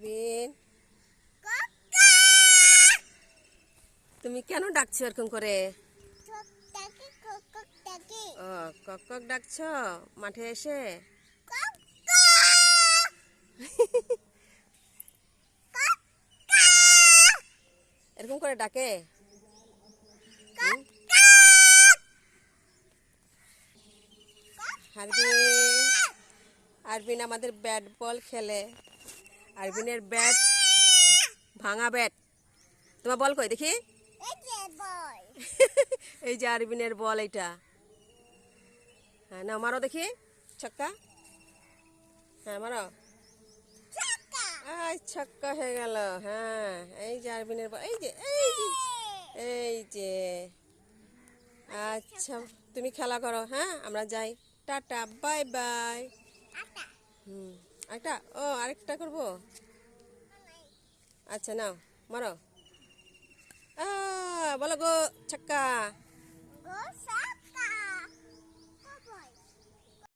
পারবেন তুমি কেন ডাকছো এরকম করে? ও কক কক ডাকছো? মাঠে এসে? এরকম করে ডাকে? হারবিন আমাদের ব্যাট বল খেলে। আরবিনের ব্যাট, ভাঙা ব্যাট। তোমার বল কই, দেখি? এই যে আরবিনের বল এইটা। হ্যাঁ না মারো দেখি। ছক্কা। হ্যাঁ মারো। আই ছক্কা হয়ে গেল। হ্যাঁ এই যে আরবিনের বল, এই যে এই যে এই যে। আচ্ছা তুমি খেলা করো হ্যাঁ আমরা যাই। Tata, bye bye. হুম। আরেকটা ও আরেকটা করব? আচ্ছা নাও মারো। বলো গো ছক্কা।